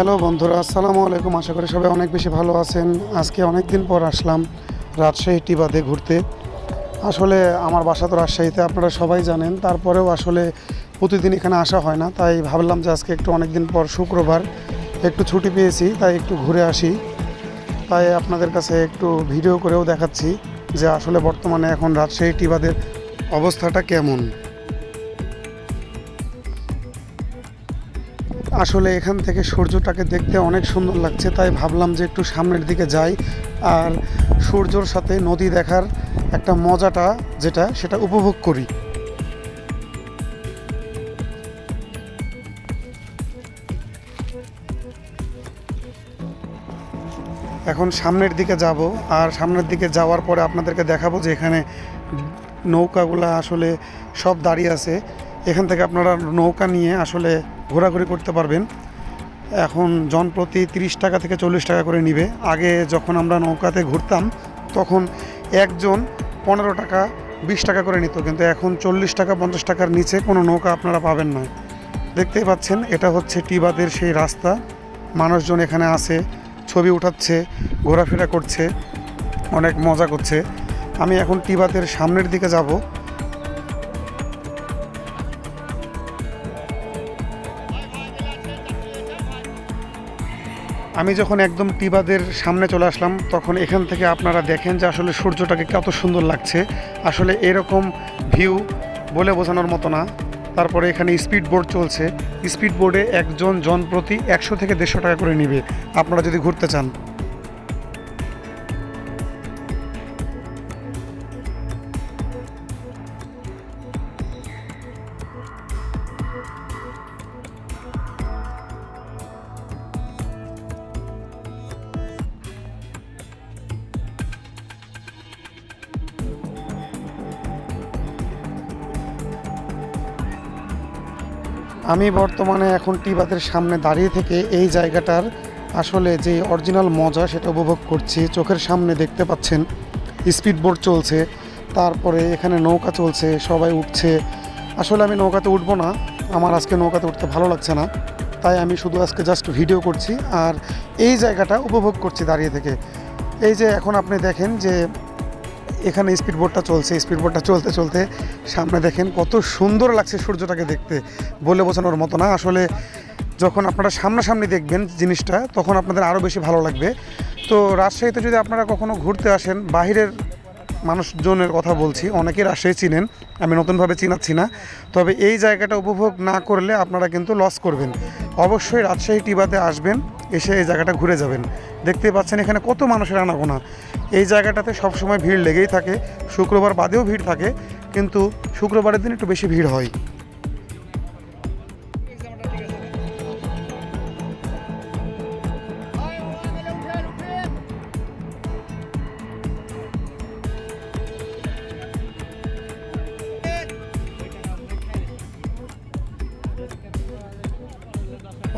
Hello বন্ধুরা, আসসালামু আলাইকুম। আশা করি সবাই অনেক বেশি ভালো আছেন। আজকে অনেক দিন পর আসলাম রাজশাহী টিবাদে ঘুরতে। আসলে আমার বাসা তো রাজশাহীতে, আপনারা সবাই জানেন। তারপরেও আসলে প্রতিদিন এখানে আসা হয় না। তাই ভাবলাম যে আজকে একটু অনেক দিন পর শুক্রবার, একটু ছুটি পেয়েছি, তাই একটু ঘুরে আসি। তাই আপনাদের কাছে একটু ভিডিও করেও দেখাচ্ছি যে আসলে বর্তমানে এখন রাজশাহী টিবাদের অবস্থাটা কেমন। আসলে এখান থেকে সূর্যটাকে দেখতে অনেক সুন্দর লাগছে, তাই ভাবলাম যে একটু সামনের দিকে যাই। আর সূর্যর সাথে নদী দেখার একটা মজাটা যেটা, সেটা উপভোগ করি। এখন সামনের দিকে যাব, আর সামনের দিকে যাওয়ার পরে আপনাদেরকে দেখাবো যে এখানে নৌকাগুলো আসলে সব দাঁড়িয়ে আছে। এখান থেকে আপনারা নৌকা নিয়ে আসলে ঘোরাঘুরি করতে পারবেন। এখন জনপ্রতি তিরিশ টাকা থেকে চল্লিশ টাকা করে নিবে। আগে যখন আমরা নৌকাতে ঘুরতাম, তখন একজন পনেরো টাকা, বিশ টাকা করে নিত। কিন্তু এখন চল্লিশ টাকা, পঞ্চাশ টাকার নিচে কোনো নৌকা আপনারা পাবেন না। দেখতেই পাচ্ছেন, এটা হচ্ছে টিবাদের সেই রাস্তা। মানুষজন এখানে আছে ছবি উঠাচ্ছে, ঘোরাফেরা করছে, অনেক মজা করছে। আমি এখন টিবাদের সামনের দিকে যাব। আমি যখন একদম টিবাদের সামনে চলে আসলাম, তখন এখান থেকে আপনারা দেখেন যে আসলে সূর্যটাকে কত সুন্দর লাগছে। আসলে এরকম ভিউ বলে বোঝানোর মতো না। তারপরে এখানে স্পিড বোর্ড চলছে। স্পিড বোর্ডে একজন জন প্রতি একশো থেকে দেড়শো টাকা করে নিবে। আপনারা যদি ঘুরতে চান। আমি বর্তমানে এখন টিবাদের সামনে দাঁড়িয়ে থেকে এই জায়গাটার আসলে যে অরিজিনাল মজা সেটা উপভোগ করছি, চোখের সামনে দেখতে পাচ্ছেন স্পিড বোর্ড চলছে, তারপরে এখানে নৌকা চলছে, সবাই উঠছে। আসলে আমি নৌকাতে উঠবো না, আমার আজকে নৌকাতে উঠতে ভালো লাগছে না, তাই আমি শুধু আজকে জাস্ট ভিডিও করছি। আর এই জায়গাটা উপভোগ করছি দাঁড়িয়ে থেকে। এই যে এখন আপনি দেখেন যে এখানে স্পিড বোটটা চলছে স্পিড বোটটা চলতে চলতে সামনে দেখেন কত সুন্দর লাগছে সূর্যটাকে দেখতে। বলে বোঝানোর মতো না। আসলে যখন আপনারা সামনাসামনি দেখবেন জিনিসটা, তখন আপনাদের আরও বেশি ভালো লাগবে। তো রাজশাহীতে যদি আপনারা কখনো ঘুরতে আসেন, বাহিরের মানুষজনের কথা বলছি অনেকেই রাজশাহী চিনেন, আমি নতুনভাবে চিনাচ্ছি না। তবে এই জায়গাটা উপভোগ না করলে আপনারা কিন্তু লস করবেন। অবশ্যই রাজশাহী টিবাতে আসবেন, এসে এই জায়গাটা ঘুরে যাবেন। দেখতে পাচ্ছেন এখানে কত মানুষের আনাগোনা। এই জায়গাটাতে সবসময় ভিড় লেগেই থাকে, শুক্রবার বাদেও ভিড় থাকে, কিন্তু শুক্রবারের দিন একটু বেশি ভিড় হয়।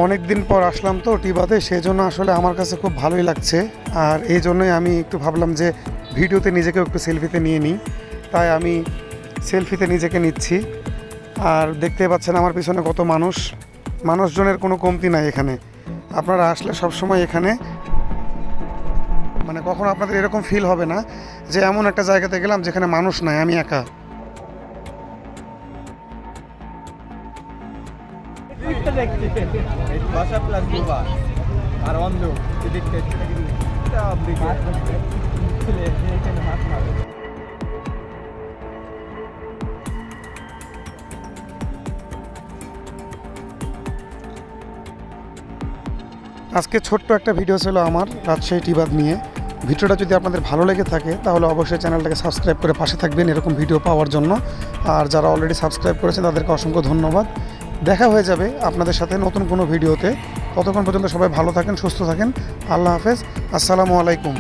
অনেক দিন পর আসলাম তো টিবাতে সেই জন্য আসলে আমার কাছে খুব ভালোই লাগছে। আর এই জন্যই আমি একটু ভাবলাম যে ভিডিওতে নিজেকেও একটু সেলফিতে নিয়ে নিই। তাই আমি সেলফিতে নিজেকে নিচ্ছি। আর দেখতে পাচ্ছেন আমার পিছনে কত মানুষ। মানুষজনের কোনো কমতি নাই এখানে। আপনারা আসলে সব সময় এখানে মানে কখনো আপনাদের এরকম ফিল হবে না যে এমন একটা জায়গাতে গেলাম যেখানে মানুষ নাই, আমি একা। বাসা প্লাস আর অন্ধ এদিকটা এখানে মাছ মারবে আজকে ছোট্ট একটা ভিডিও ছিল আমার রাজশাহী টিবাদ নিয়ে। ভিডিওটা যদি আপনাদের ভালো লেগে থাকে তাহলে অবশ্যই চ্যানেলটাকে সাবস্ক্রাইব করে পাশে থাকবেন এরকম ভিডিও পাওয়ার জন্য। আর যারা অলরেডি সাবস্ক্রাইব করেছেন তাদেরকে অসংখ্য ধন্যবাদ। দেখা হয়ে যাবে আপনাদের সাথে নতুন কোনো ভিডিওতে। ততক্ষণ পর্যন্ত সবাই ভালো থাকেন, সুস্থ থাকেন। আল্লাহ হাফেজ। আসসালামু আলাইকুম।